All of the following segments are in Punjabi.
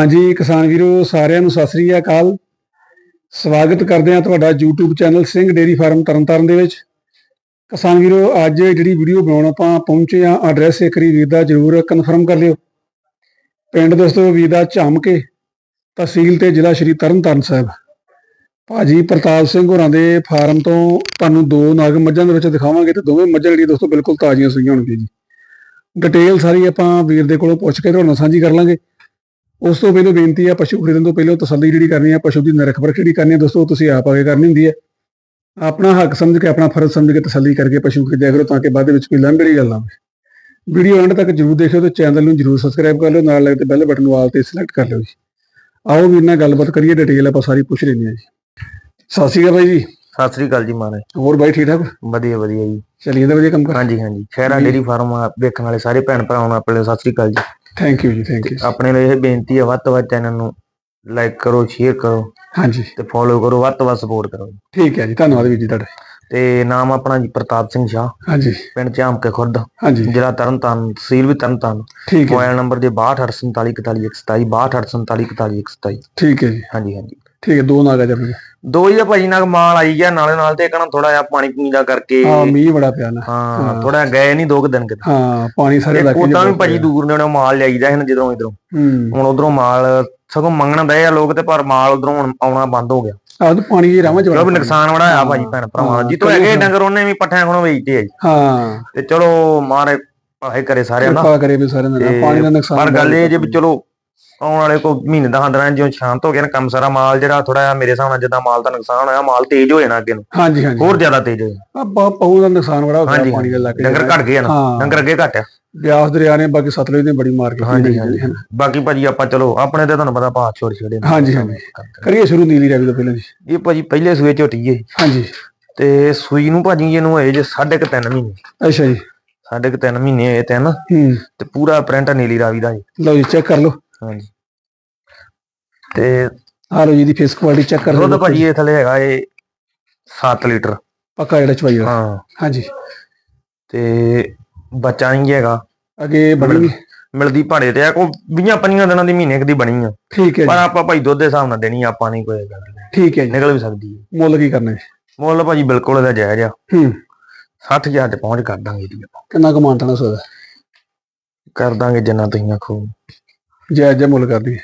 ਹਾਂਜੀ, ਕਿਸਾਨ ਵੀਰੋ, ਸਾਰਿਆਂ ਨੂੰ ਸਤਿ ਸ੍ਰੀ ਅਕਾਲ। ਸਵਾਗਤ ਕਰਦੇ ਹਾਂ ਤੁਹਾਡਾ YouTube channel Singh dairy farm Tarn Taran ਦੇ ਵਿੱਚ। ਕਿਸਾਨ ਵੀਰੋ, ਅੱਜ ਜਿਹੜੀ ਵੀਡੀਓ ਬਣਾਉਣ ਆਪਾਂ ਪਹੁੰਚੇ ਆ ਐਡਰੈਸ ਇੱਕ ਵਾਰੀ ਵੀਰ ਦਾ ਜਰੂਰ ਕਨਫਰਮ ਕਰ ਲਿਓ। ਪਿੰਡ ਦੋਸਤੋ, ਵੀਰ ਦਾ ਝਾਮਕੇ, ਤਹਿਸੀਲ ਤੇ ਜ਼ਿਲ੍ਹਾ ਸ਼੍ਰੀ ਤਰਨਤਾਰਨ ਸਾਹਿਬ। ਭਾਜੀ ਪ੍ਰਤਾਪ ਸਿੰਘ ਹੋਰਾਂ ਦੇ ਫਾਰਮ ਤੋਂ ਤੁਹਾਨੂੰ ਦੋ ਨਾਗ ਮੱਝਾਂ ਦੇ ਵਿੱਚ ਦਿਖਾਵਾਂਗੇ ਤੇ ਦੋਵੇਂ ਮੱਝਾਂ ਜਿਹੜੀਆਂ ਦੋਸਤੋ ਬਿਲਕੁਲ ਤਾਜ਼ੀਆਂ ਸੂਈਆਂ ਹੋਣਗੀਆਂ ਜੀ। ਡਿਟੇਲ ਸਾਰੀ ਆਪਾਂ ਵੀਰ ਦੇ ਕੋਲੋਂ ਪੁੱਛ ਕੇ ਤੁਹਾਡੇ ਨਾਲ ਸਾਂਝੀ ਕਰ ਲਾਂਗੇ। ਉਸ ਤੋਂ ਪਹਿਲਾਂ ਬੇਨਤੀ ਹੈ ਪਸ਼ੂ ਖਰੀਦਣ ਤੋਂ ਪਹਿਲਾਂ ਤਸੱਲੀ ਜਿਹੜੀ ਕਰਨੀ ਹੈ ਪਸ਼ੂ ਦੀ ਨਿਰਖ ਪਰਖ ਜਿਹੜੀ ਕਰਨੀ ਹੈ ਦੋਸਤੋ ਤੁਸੀਂ ਆਪ ਆਗੇ ਕਰਨੀ ਹੁੰਦੀ ਹੈ ਆਪਣਾ ਹੱਕ ਸਮਝ ਕੇ ਆਪਣਾ ਫਰਜ਼ ਸਮਝ ਕੇ ਤਸੱਲੀ ਕਰਕੇ ਪਸ਼ੂ ਖਰੀਦਿਆ ਕਰੋ ਤਾਂ ਕਿ ਬਾਅਦ ਵਿੱਚ ਕੋਈ ਲੰਬੜੀ ਗੱਲ ਨਾ ਹੋਵੇ। ਵੀਡੀਓ ਐਂਡ ਤੱਕ ਜਰੂਰ ਦੇਖਿਓ ਤੇ ਚੈਨਲ ਨੂੰ ਜਰੂਰ ਸਬਸਕ੍ਰਾਈਬ ਕਰ ਲਿਓ ਨਾਲ ਲੱਗਦੇ ਬੈਲ ਬਟਨ ਨੂੰ ਆਲ ਤੇ ਸਿਲੈਕਟ ਕਰ ਲਿਓ ਜੀ। ਆਓ ਵੀਰ ਨਾਲ ਗੱਲਬਾਤ ਕਰੀਏ ਡਿਟੇਲ ਆਪਾਂ ਸਾਰੀ ਪੁੱਛ ਲੈਂਦੇ ਹਾਂ ਜੀ। ਸਤਿ ਸ਼੍ਰੀ ਅਕਾਲ ਬਾਈ ਜੀ। ਸਤਿ ਸ੍ਰੀ ਅਕਾਲ ਜੀ ਮਹਾਰਾਜ। ਹੋਰ ਬਾਈ ਠੀਕ ਠਾਕ? ਵਧੀਆ ਵਧੀਆ ਜੀ। ਚੱਲੀਏ ਤਾਂ ਵਧੀਆ ਕੰਮ ਕਰ। ਹਾਂਜੀ ਹਾਂਜੀ। ਜੀ। ਡੇਰੀ ਫਾਰਮ ਵੇਖਣ ਵਾਲੇ ਸਾਰੇ ਭੈਣ ਭਰਾਵਾਂ ਨੂੰ ਆਪਣੇ ਸਤਿ ਸ੍ਰੀ ਅਕਾਲ ਜੀ। Thank you ji thank you ਆਪਣੇ ਲਈ ਇਹ ਬੇਨਤੀ ਹੈ ਵੱਧ ਤੋਂ ਵੱਧ ਚੈਨਲ ਨੂੰ ਲਾਈਕ ਕਰੋ ਸ਼ੇਅਰ ਕਰੋ ਹਾਂਜੀ। ਤੇ ਫੋਲੋ ਕਰੋ ਵੱਧ ਤੋਂ ਵੱਧ ਸਪੋਰਟ ਕਰੋ। ਠੀਕ ਹੈ ਜੀ ਧੰਨਵਾਦ ਵੀਰ ਜੀ ਤੁਹਾਡਾ। ਤੇ ਨਾਮ ਆਪਣਾ ਜੀ ਪ੍ਰਤਾਪ ਸਿੰਘ ਸ਼ਾਹ। ਹਾਂਜੀ। ਪਿੰਡ ਝਾਮਕੇ ਖੁਰਦ। ਹਾਂਜੀ। ਜ਼ਿਲ੍ਹਾ ਤਰਨਤਾਰਨ ਤਹਿਸੀਲ ਵੀ ਤਰਨਤਾਰਨ। ਠੀਕ ਹੈ ਮੋਬਾਈਲ ਨੰਬਰ ਜੇ 62474127 62474127 ਠੀਕ ਹੈ ਜੀ। ਹਾਂਜੀ ਹਾਂਜੀ। ਠੀਕ ਹੈ ਦੋ ਨਾਗ ਆ ਜਾਂਦੇ ਦੋ ਹੀ ਆ ਭਾਜੀ ਨਾਲ ਮਾਲ ਆਈ ਗਿਆ ਨਾਲੇ ਨਾਲ ਤੇ ਕਹਣਾ ਥੋੜਾ ਜਿਹਾ ਪਾਣੀ ਪੂਣੀ ਦਾ ਕਰਕੇ। ਹਾਂ ਮੀਂਹ ਬੜਾ ਪਿਆ ਨਾ। ਹਾਂ ਥੋੜਾ ਗਏ ਨਹੀਂ ਦੋ ਕੁ ਦਿਨ ਕਿਤੇ। ਹਾਂ ਪਾਣੀ ਸਾਰੇ ਇਲਾਕੇ 'ਚ ਉਦਾਂ ਵੀ ਭਾਜੀ। ਦੂਰ ਨੇ ਮਾਲ ਲਿਆਈਦਾ ਹਨ ਜਦੋਂ ਇਧਰੋਂ। ਹੁਣ ਉਧਰੋਂ ਮਾਲ ਸਗੋਂ ਮੰਗਣ ਦਏ ਆ ਲੋਕ ਤੇ ਪਰ ਮਾਲ ਉਧਰੋਂ ਆਉਣਾ ਬੰਦ ਹੋ ਗਿਆ। ਆਹ ਤਾਂ ਪਾਣੀ ਦੀ ਰਾਵਾਂ ਚ ਚਲੋ ਬੜਾ ਨੁਕਸਾਨ ਬੜਾ ਆ ਭਾਜੀ ਭੈਣ ਭਰਾਵਾਂ ਹਾਂ, ਦਾ ਜਿੱਤੋਂ ਹੈਗੇ ਡੰਗਰ ਉਹਨੇ ਵੀ ਪੱਠਿਆਂ ਕੋਲੋਂ ਵੇਚਦੇ ਆ ਜੀ। ਹਾਂ। ਤੇ ਚਲੋ ਮਾਰੇ ਭਲਾਈ ਕਰੇ ਸਾਰਿਆਂ ਦਾ। ਕਰੇ ਵੀ ਸਾਰੇ ਨਾਲ ਤੇ ਪਾਣੀ ਦਾ ਨੁਕਸਾਨ ਪਰ ਗੱਲ ਇਹ ਜੇ ਵੀ ਚਲੋ ਆਉਣ ਵਾਲੇ ਕੋ ਮਹੀਨੇ ਦਾ ਹੰਦਰਾਂ ਜਿਉਂ ਸ਼ਾਂਤ ਹੋ ਗਿਆ ਨਾ ਕੰਮ ਸਾਰਾ ਮਾਲ ਜਿਹੜਾ ਥੋੜਾ ਜਿਹਾ ਮੇਰੇ ਹਿਸਾਬ ਨਾਲ ਜਿੱਦਾਂ ਮਾਲ ਦਾ ਨੁਕਸਾਨ ਹੋਇਆ ਮਾਲ ਤੇਜ਼ ਹੋ ਜਾਣਾ ਅੱਗੇ ਨੂੰ। ਹਾਂਜੀ ਹਾਂਜੀ। ਹੋਰ ਜ਼ਿਆਦਾ ਤੇਜ਼ ਹੋ ਜਾਣਾ ਆ ਬਹੁਤ ਪਹੂ ਦਾ ਨੁਕਸਾਨ ਬੜਾ ਹੋ ਹਾਂਜੀ, ਗਿਆ ਪਾਣੀ ਦੇ 'ਚ। ਡੰਗਰ ਘਟ ਗਏ ਨਾ। ਡੰਗਰ ਅੱਗੇ ਘਟ ਆ। ਬਿਆਸ ਦਰਿਆ ਨੇ ਬਾਕੀ ਸਤਲੁਜ ਨੇ ਬੜੀ ਮਾਰ ਕੀਤੀ ਹਾਂਜੀ, ਹੈ ਨਾ। ਬਾਕੀ ਭਾਜੀ ਆਪਾਂ ਚਲੋ ਆਪਣੇ ਤੇ ਤੁਹਾਨੂੰ ਪਤਾ ਭਾਅ ਛੋੜ ਛੋੜੇ। ਹਾਂਜੀ, ਹਾਂਜੀ। ਕਰੀਏ ਸ਼ੁਰੂ ਨੀਲੀ ਰਾਵੀ ਤੋਂ ਪਹਿਲਾਂ ਜੀ। ਇਹ ਭਾਜੀ ਪਹਿਲੇ ਸੂਏ ਝੋਟੀ ਹੈ ਹਾਂਜੀ। ਤੇ ਸੂਈ ਨੂੰ ਭਾਜੀ ਇਹਨੂੰ ਹੋਏ ਜੇ ਸਾਢੇ ਕੁ ਤਿੰਨ ਮਹੀਨੇ। ਅੱਛਾ ਜੀ। ਸਾਢੇ ਕੁ ਤਿੰਨ ਮਹੀਨੇ ਹੋਏ ਤਿੰਨ। ਹੂੰ। ਤੇ ਪੂਰਾ ਪ੍ਰਿੰਟ ਨੀਲੀ ਰਾਵੀ ਦਾ ਜੀ। ਲਓ ਜੀ ਚੈੱਕ ਕਰ ਲਓ। ਹਾਂਜੀ। ਤੇ ਆ ਲਓ ਜੀ ਦੀ ਫੇਸ ਕੁਆਲਿਟੀ ਚੈੱਕ ਕਰ ਦੁੱਧ ਲਓ ਭਾਜੀ ਇਹ ਥੱਲੇ ਹੈਗਾ ਇਹ 7 ਲੀਟਰ। ਪੱਕਾ ਜਿਹੜਾ ਚਵਾਈ। ਹਾਂ। ਹਾਂਜੀ। ਤੇ ਬੱਚਾ ਨਹੀਂ ਹੈਗਾ। ਅੱਗੇ ਬਣੀ ਮਿਲਦੀ ਭਾੜੇ ਤੇ ਆ ਕੋ 20 ਪੰਜੀਆਂ ਦਿਨਾਂ ਦੀ ਮਹੀਨੇ ਕੁ ਦੀ ਬਣੀ ਆ। ਠੀਕ ਹੈ ਪਰ ਜੀ ਆਪਾਂ ਭਾਈ ਦੁੱਧ ਦੇ ਹਿਸਾਬ ਨਾਲ ਦੇਣੀ ਆ, ਆਪਾਂ ਨਹੀਂ ਕੋਈ ਗੱਲ ਠੀਕ ਹੈ ਜੀ। ਨਿਕਲ ਵੀ ਸਕਦੀ ਹੈ ਮੁੱਲ ਕੀ ਕਰਨਾ? ਜੀ ਮੁੱਲ ਭਾਜੀ ਬਿਲਕੁਲ ਇਹਦਾ ਜਾਇਜ਼ ਆ। ਹੂੰ। 60000 ਤੇ ਪਹੁੰਚ ਕਰ ਦਾਂਗੇ ਇਹਦੀ ਆਪਾਂ ਕਿੰਨਾ ਕੁ ਮਾਨਤਾਣਾ ਸੋਦਾ? ਕਰ ਦਾਂਗੇ ਜਿੰਨਾ ਤੁਸੀਂ ਆਖੋ। ਜਾਇਜ਼ ਜਿਹਾ ਮੁੱਲ ਕਰ ਦਈਏ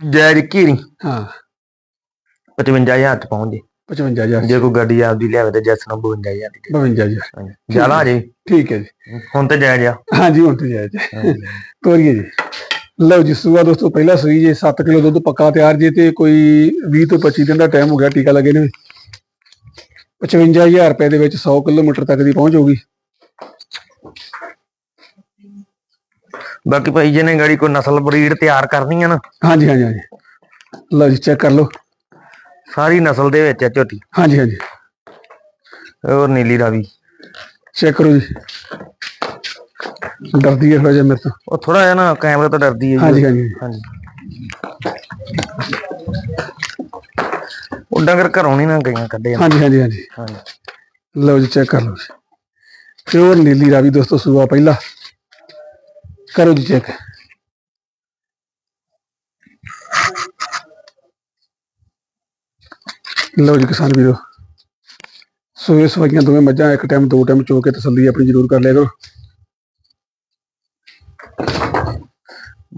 ਜਾਇਜ਼ ਕੀ ਨਹੀਂ ਹਾਂ। 55000 ਤੇ ਪਹੁੰਚ ਜੇ। 55000 ਜੇ ਕੋਈ ਗੱਡੀ ਆਪਦੀ ਲਿਆਵੇ ਤੇ ਜੈਸ ਨਾਲ 52000 ਦੀ। 52000 ਜ਼ਿਆਦਾ ਜੇ। ਠੀਕ ਹੈ ਜੀ। ਹੁਣ ਤੇ ਜਾਇਜ਼ ਆ। ਹਾਂਜੀ ਹੁਣ ਤੇ ਜਾਇਜ਼ ਹੈ। ਤੋਰੀਏ ਜੀ। ਲਓ ਜੀ ਸੂਆ ਦੋਸਤੋ ਪਹਿਲਾ ਸੂਈ ਜੇ 7 ਕਿਲੋ ਦੁੱਧ ਪੱਕਾ ਤਿਆਰ ਜੇ ਤੇ ਕੋਈ 20 ਤੋਂ 25 ਦਿਨ ਦਾ ਟਾਈਮ ਹੋ ਗਿਆ ਟੀਕਾ ਲੱਗੇ ਨੇ। 55000 ਰੁਪਏ ਦੇ ਵਿੱਚ 100 ਕਿਲੋਮੀਟਰ ਤੱਕ ਦੀ ਪਹੁੰਚ ਹੋਊਗੀ। ਬਾਕੀ ਭਾਈ ਜਿਹਨੇ ਗਾੜੀ ਕੋਈ ਨਸਲ ਬਰੀਡ ਤਿਆਰ ਕਰਨੀ ਆ ਨਾ ਹਾਂਜੀ ਹਾਂਜੀ ਹਾਂਜੀ। ਲਓ ਜੀ ਚੈੱਕ ਕਰ ਲਓ। ਸਾਰੀ ਨਸਲ ਦੇ ਵਿੱਚ ਆ ਝੋਟੀ। ਹਾਂਜੀ ਹਾਂਜੀ। ਹੋਰ ਨੀਲੀ ਰਾਵੀ। ਚੈੱਕ ਕਰੋ ਜੀ। ਡਰਦੀ ਹੈ ਥੋੜਾ ਜਿਹਾ ਮੇਰੇ ਤੋਂ। ਉਹ ਥੋੜਾ ਜਿਹਾ ਨਾ ਕੈਮਰੇ ਤੋਂ ਡਰਦੀ ਹੈ ਹਾਂਜੀ ਹਾਂਜੀ। ਹਾਂਜੀ। ਉਹ ਡੰਗਰ ਘਰੋਂ ਨਹੀਂ ਨਾ ਗਈਆਂ ਕੱਢੇ ਹਾਂਜੀ ਹਾਂਜੀ ਹਾਂਜੀ। ਲਓ ਜੀ ਚੈੱਕ ਕਰ ਲਓ ਜੀ। ਪਿਓਰ ਨੀਲੀ ਰਾਵੀ ਦੋਸਤੋ ਸੂਆ ਪਹਿਲਾ। ਕਰੋ ਜੀ ਚੈੱਕ ਲਓ ਜੀ ਕਿਸਾਨ ਵੀਰੋ। ਸੋ ਇਸ ਵਗੀਆਂ ਦੋਵੇਂ ਮੱਝਾਂ ਇੱਕ ਟਾਈਮ ਦੋ ਟਾਈਮ ਚੋ ਕੇ ਤਸੱਲੀ ਆਪਣੀ ਜ਼ਰੂਰ ਕਰ ਲਿਆ ਕਰੋ।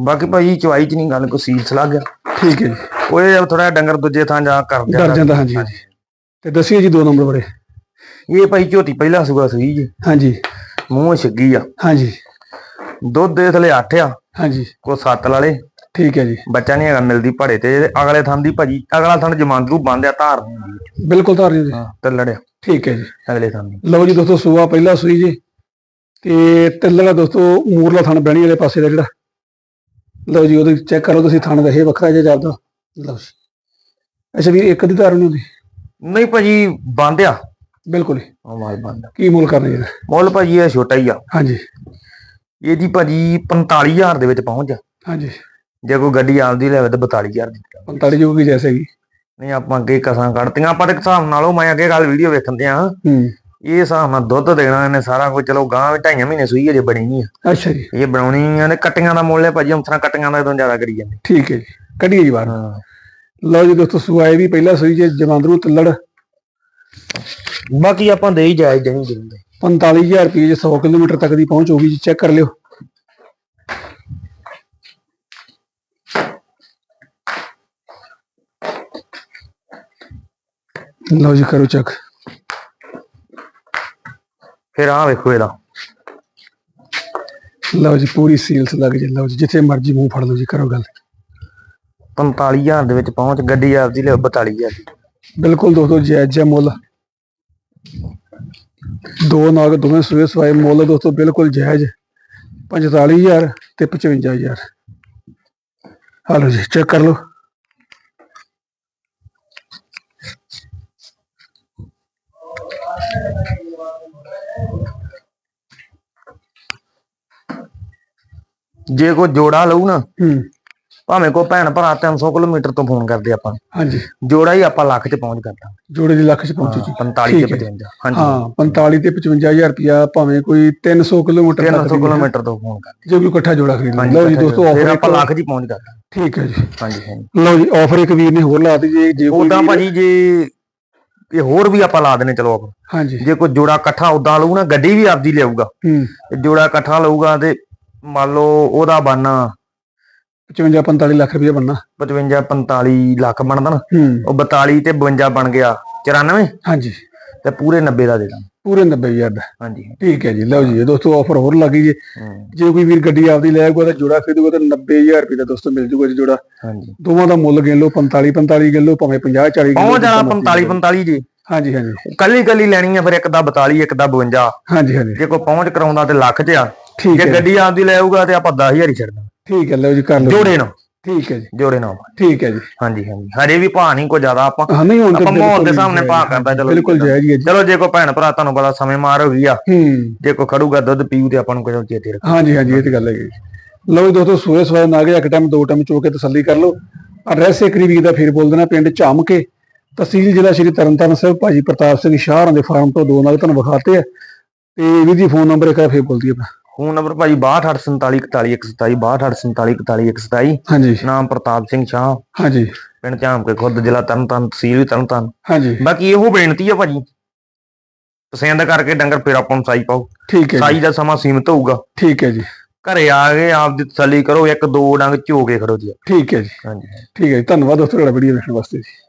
ਬਾਕੀ ਭਾਈ ਚਵਾਈ ਚ ਨਹੀਂ ਗੱਲ ਕੋਈ ਸੀਲ ਸਲਾ ਗਿਆ? ਠੀਕ ਹੈ ਜੀ। ਉਹ ਇਹ ਥੋੜਾ ਡੰਗਰ ਦੂਜੇ ਥਾਂ ਜਾ ਕਰ ਡਰ ਜਾਂਦਾ ਹਾਂਜੀ ਹਾਂਜੀ। ਤੇ ਦੱਸਿਓ ਜੀ ਦੋ ਨੰਬਰ ਬੜੇ ਇਹ ਭਾਈ ਝੋਟੀ ਪਹਿਲਾ ਸੁਗਾ ਸੂਈ ਜੀ। ਹਾਂਜੀ। ਮੂੰਹ ਛਿੱਗੀ ਆ। ਹਾਂਜੀ। ਦੁੱਧ ਦੇ ਥਲੇ 8 ਆ। ਹਾਂਜੀ। ਕੋ 7 ਵਾਲੇ ਠੀਕ ਹੈ ਜੀ। ਬੱਚਾ ਨਹੀਂ ਹੈਗਾ ਮਿਲਦੀ ਭਾੜੇ ਤੇ ਇਹਦੇ ਅਗਲੇ ਥਾਂ ਦੀ ਭਾਜੀ ਅਗਲਾ ਥਾਂ ਜਮਾਂਦਰੂ ਬੰਦਿਆ ਧਾਰ ਬਿਲਕੁਲ ਧਾਰਨੀ ਜੀ ਹਾਂ ਤੇ ਲੜਿਆ। ਠੀਕ ਹੈ ਜੀ। ਅਗਲੇ ਥਾਂ ਦੀ। ਲਓ ਜੀ ਦੋਸਤੋ ਸੂਆ ਪਹਿਲਾ ਸੂਈ ਜੀ। ਤੇ ਤਿੱਲੜਾ ਦੋਸਤੋ ਮੂਰਲਾ ਥਣ ਬਹਿਣੀ ਵਾਲੇ ਪਾਸੇ ਦਾ ਜਿਹੜਾ। ਲਓ ਜੀ ਉਹਦੇ ਚੈੱਕ ਕਰੋ ਤੁਸੀਂ ਥਣ ਦਾ ਇਹ ਵੱਖਰਾ ਜਿਹਾ ਜਾਂਦਾ ਲਓ ਜੀ। ਅੱਛਾ ਵੀ ਇੱਕ ਦੀ ਧਾਰ ਨਹੀਂ ਹੁੰਦੀ? ਨਹੀਂ ਭਾਜੀ ਬੰਦਿਆ ਬਿਲਕੁਲ ਹੀ। ਮਾਲ ਬੰਦ ਕੀ ਮੁੱਲ ਕਰਨਾ ਜੀ ਮੁੱਲ ਭਾਜੀ ਇਹ ਛੋਟਾ ਹੀ ਆ। ਹਾਂਜੀ। ਇਹਦੀ ਭਾਜੀ 45000 ਦੇ ਵਿੱਚ ਪਹੁੰਚ ਜਾ। ਹਾਂਜੀ। ਜੇ ਕੋਈ ਗੱਡੀ ਆਪਦੀ ਲੈਵੇ ਤਾਂ 42000 ਦੀ। 45 ਜੋ ਕੀ ਜੈਸੇ ਕੀ ਨਹੀਂ ਆਪਾਂ ਅੱਗੇ ਕਸਾਂ ਕੱਢਤੀਆਂ। ਆਪਾਂ ਤੇ ਹਿਸਾਬ ਨਾਲ ਉਹ ਮੈਂ ਅੱਗੇ ਗੱਲ ਵੀਡੀਓ ਵੇਖਣ ਤੇ ਆ ਹੂੰ। ਇਹ ਹਿਸਾਬ ਨਾਲ ਦੁੱਧ ਦੇਣਾ ਇਹਨੇ ਸਾਰਾ ਕੁਝ। ਚਲੋ ਗਾਂ ਵੀ ਢਾਈਆਂ ਮਹੀਨੇ ਸੂਈ ਅਜੇ ਬਣੀ ਨਹੀਂ ਆ। ਅੱਛਾ ਜੀ। ਇਹ ਬਣਾਉਣੀ ਆ ਤੇ ਕੱਟੀਆਂ ਦਾ ਮੁੱਲ ਹੈ ਭਾਜੀ ਹਮਸਰਾ ਕੱਟੀਆਂ ਦਾ ਇਦੋਂ ਜ਼ਿਆਦਾ ਕਰੀ ਜਾਂਦੇ। ਠੀਕ ਹੈ ਜੀ। ਕੱਢੀਏ ਜੀ ਬਾਹਰ। ਲਓ ਜੀ ਦੋਸਤੋ ਸੁਆਏ ਵੀ ਪਹਿਲਾ ਸੂਈ ਜੇ ਜਮਾਂਦਰੂ ਤੱਲੜ। ਬਾਕੀ ਆਪਾਂ ਦੇ ਹੀ ਜਾਇਜ਼ ਦੇਣੀ ਦਿੰਦੇ 45000 ਰੁਪਏ ਜੇ 100 ਕਿਲੋਮੀਟਰ ਤੱਕ ਦੀ ਪਹੁੰਚ ਹੋਊਗੀ ਜੀ ਚੈੱਕ ਕਰ ਲਿਓ। ਲਓ ਜੀ ਕਰੋ ਚੈੱਕ। ਫਿਰ ਆਹ ਵੇਖੋ ਇਹਦਾ। ਲਓ ਜੀ ਪੂਰੀ ਸੀਲਸ ਲੱਗ ਜੇ। ਲਓ ਜੀ ਜਿੱਥੇ ਮਰਜ਼ੀ ਮੂੰਹ ਫੜ ਲਓ ਜੀ ਕਰੋ ਗੱਲ। 45000 ਦੇ ਵਿੱਚ ਪਹੁੰਚ ਗੱਡੀ ਆਪਦੀ ਲਿਓ 42000 ਦੀ। ਬਿਲਕੁਲ ਦੋਸਤੋ ਜਾਇਜ਼ ਜਿਹਾ ਮੁੱਲ। ਦੋ ਨਾਗ ਦੋਵੇਂ ਸੂਏ ਸਵਾਏ ਮੁੱਲ ਦੋਸਤੋ ਬਿਲਕੁਲ ਜਾਇਜ਼। 45000 ਤੇ 55000 ਹਾਲੋ ਜੀ ਚੈੱਕ ਕਰ ਲਓ। ਜੇ ਕੋਈ ਜੋੜਾ ਲਊ ਨਾ ਹੂੰ। ਭਾਵੇਂ ਕੋ ਭੈਣ ਭਰਾ 300 ਕਿਲੋਮੀਟਰ ਤੋਂ ਫੋਨ ਕਰਦੇ ਆਪਾਂ। ਹਾਂਜੀ। ਜੋੜਾ ਹੀ ਆਪਾਂ ਲੱਖ 'ਚ ਪਹੁੰਚ ਕਰਦਾ। ਜੋੜੇ ਦੀ ਲੱਖ ਚ ਪਹੁੰਚੀ ਜੀ। 45 ਠੀਕ ਤੇ ਹੈ। 55 ਹਾਂਜੀ। ਹਾਂ 45 ਤੇ 55000 ਰੁਪਿਆ ਭਾਵੇਂ ਕੋਈ 300 ਕਿਲੋਮੀਟਰ ਤੱਕ 300 ਦੀ ਕਿਲੋਮੀਟਰ ਤੋਂ ਫੋਨ ਕਰਦੇ। ਜੇ ਕੋਈ ਇਕੱਠਾ ਜੋੜਾ ਖਰੀਦ ਲਓ। ਜੀ ਦੋਸਤੋ ਫਿਰ ਆਫਰ ਆਪਾਂ ਲੱਖ 'ਚ ਪਹੁੰਚ ਕਰਦਾ। ਠੀਕ ਹੈ ਜੀ। ਹਾਂਜੀ ਹਾਂਜੀ। ਲਓ ਜੀ ਆਫਰ ਇੱਕ ਵੀਰ ਨੇ ਹੋਰ ਲਾਤੀ ਜੀ। ਜੇ ਕੋਈ ਉਦਾਂ ਭਾਜੀ ਜੇ ਇਹ ਹੋਰ ਵੀ ਆਪਾਂ ਲਾ ਦੇਣੇ ਚਲੋ ਆਪਾਂ। ਹਾਂਜੀ। ਜੇ ਕੋਈ ਜੋੜਾ ਇਕੱਠਾ ਉਦਾਂ ਲਊ ਨਾ ਗੱਡੀ ਵੀ ਆਪਦੀ ਲਿਆਊਗਾ। ਹੂੰ। ਜੋੜਾ ਇਕੱਠਾ ਲਊਗਾ ਤੇ ਮੰਨ ਲਓ ਉਹਦਾ ਬਣਨਾ 55 45 ਲੱਖ ਰੁਪਇਆ ਬਣਨਾ। 55 45 ਲੱਖ ਬਣਦਾ ਨਾ। ਹੂੰ। ਉਹ 42 ਤੇ 52 ਬਣ ਗਿਆ 94 ਹਾਂਜੀ। ਤੇ ਪੂਰੇ 90 ਦਾ ਦੇ ਦਾਂ ਪੂਰੇ 90000 ਦਾ। ਹਾਂਜੀ। ਠੀਕ ਹੈ ਜੀ ਲਓ ਜੀ ਦੋਸਤੋ ਆਫਰ ਹੋਰ ਲੱਗੀ ਜੀ। ਹੂੰ, ਜੇ ਕੋਈ ਵੀਰ ਗੱਡੀ ਆਪਦੀ ਲੈ ਆਊਗਾ ਤਾਂ ਜੋੜਾ ਖਰੀਦੂਗਾ ਤਾਂ 90000 ਰੁਪਏ ਦਾ ਦੋਸਤੋ ਮਿਲ ਜੂਗਾ ਜੀ ਜੋੜਾ। ਹਾਂਜੀ। ਦੋਵਾਂ ਦਾ ਮੁੱਲ ਗਿਣ ਲਓ 45 45 ਗਿਣ ਲਓ ਭਾਵੇਂ 50 40 ਗਿਣ ਲਓ ਪਹੁੰਚ ਜਾਣਾ ਜਿੱਦਾਂ ਮਰਜ਼ੀ 45 45 ਜੀ। ਹਾਂਜੀ ਹਾਂਜੀ। ਕੱਲੀ ਕੱਲੀ ਲੈਣੀ ਆ ਫਿਰ ਇੱਕ ਦਾ 42 ਇੱਕ ਦਾ 52 ਹਾਂਜੀ ਹਾਂਜੀ। ਜੇ ਕੋਈ ਪਹੁੰਚ ਕਰਾਉਂਦਾ ਤੇ ਲੱਖ 'ਚ ਆ। ਠੀਕ ਜੇ ਗੱਡੀ ਆਪਦੀ ਲੈ ਆਊਗਾ ਤੇ ਆਪਾਂ 10000 ਹੀ ਛੱਡਣਾ ਠੀਕ ਹੈ ਲਓ ਜੀ ਕਰ ਲਓ। ਜੋੜੇ ਨਾ। ਠੀਕ ਹੈ ਜੀ। ਜੋੜੇ ਨਾ। ਠੀਕ ਹੈ ਜੀ। ਹਾਂਜੀ ਹਾਂਜੀ। ਹਰੇ ਵੀ ਭਾਅ ਨਹੀਂ ਕੋਈ ਜ਼ਿਆਦਾ ਆਪਾਂ ਹਾਂ ਨਹੀਂ ਹੁਣ ਤਾਂ ਮਾਹੌਲ ਦੇ ਸਾਹਮਣੇ ਭਾਅ ਕਰਦਾ ਚਲੋ। ਬਿਲਕੁਲ ਜਾਇਜ਼ ਹੀ ਜੀ। ਚਲੋ ਜੇ ਕੋਈ ਭੈਣ ਭਰਾ ਤੁਹਾਨੂੰ ਬੜਾ ਸਮੇਂ ਮਾਰ ਹੋ ਗਈ ਆ ਜੇ ਕੋਈ ਖੜੂਗਾ ਦੁੱਧ ਪੀਊ ਤੇ ਆਪਾਂ ਨੂੰ ਕੋਈ ਚੇਤੇ ਰੱਖ। ਹਾਂਜੀ ਹਾਂਜੀ ਇਹ ਤੇ ਗੱਲ ਹੈਗੀ। ਲਓ ਜੀ ਦੋਸਤੋ ਸੂਏ ਸਵਾਏ ਨਾ ਗਏ ਇੱਕ ਟਾਈਮ ਦੋ ਟਾਈਮ ਚੋ ਕੇ ਤਸੱਲੀ ਕਰ ਲਓ। ਐਡਰੈਸ ਇੱਕ ਵੀਰ ਦਾ ਫਿਰ ਬੋਲ ਦੇਣਾ ਪਿੰਡ ਝਾਮ ਕੇ ਤਹਿਸੀਲ ਜ਼ਿਲ੍ਹਾ ਸ਼੍ਰੀ ਤਰਨਤਾਰਨ ਸਾਹਿਬ ਭਾਜੀ ਪ੍ਰਤਾਪ ਸਿੰਘ ਸ਼ਾਹਰਾਂ ਦੇ ਫਾਰਮ ਤੋਂ ਦੋ ਨਾਲ ਤੁਹਾਨੂੰ ਵਿਖਾਤੇ ਆ। ਤੇ ਵੀਰ ਜੀ ਫੋਨ ਨੰਬਰ ਇੱਕ ਵਾਰ ਫਿਰ ਬੋਲ ਦਈਏ ਫੋਨ ਨੰਬਰ ਭਾਜੀ 6247414127 6247414127 ਹਾਂਜੀ। ਨਾਮ ਪ੍ਰਤਾਪ ਸਿੰਘ ਸ਼ਾਹ। ਹਾਂਜੀ। ਪਿੰਡ ਝਾਮ ਕੇ ਖੁਦ ਜ਼ਿਲ੍ਹਾ ਤਰਨਤਾਰਨ ਤਹਿਸੀਲ ਵੀ ਤਰਨਤਾਰਨ। ਹਾਂਜੀ। ਬਾਕੀ ਇਹੋ ਬੇਨਤੀ ਆ ਭਾਜੀ ਪਸੰਦ ਕਰਕੇ ਡੰਗਰ ਫੇਰ ਆਪਾਂ ਨੂੰ ਸਾਈ ਪਾਓ। ਠੀਕ ਹੈ ਸਾਈ ਦਾ ਸਮਾਂ ਸੀਮਿਤ ਹੋਊਗਾ। ਠੀਕ ਹੈ ਜੀ। ਘਰੇ ਆ ਗਏ ਆਪ ਦੀ ਤਸੱਲੀ ਕਰੋ ਇੱਕ ਦੋ ਡੰਗ ਝੋ ਕੇ ਖੜੋ ਜੀ। ਠੀਕ ਹੈ ਜੀ। ਹਾਂਜੀ। ਠੀਕ ਹੈ ਜੀ। ਧੰਨਵਾਦ ਦੋਸਤੋ ਤੁਹਾਡਾ ਵੀਡੀਓ ਵੇਖਣ ਵਾਸਤੇ ਜੀ।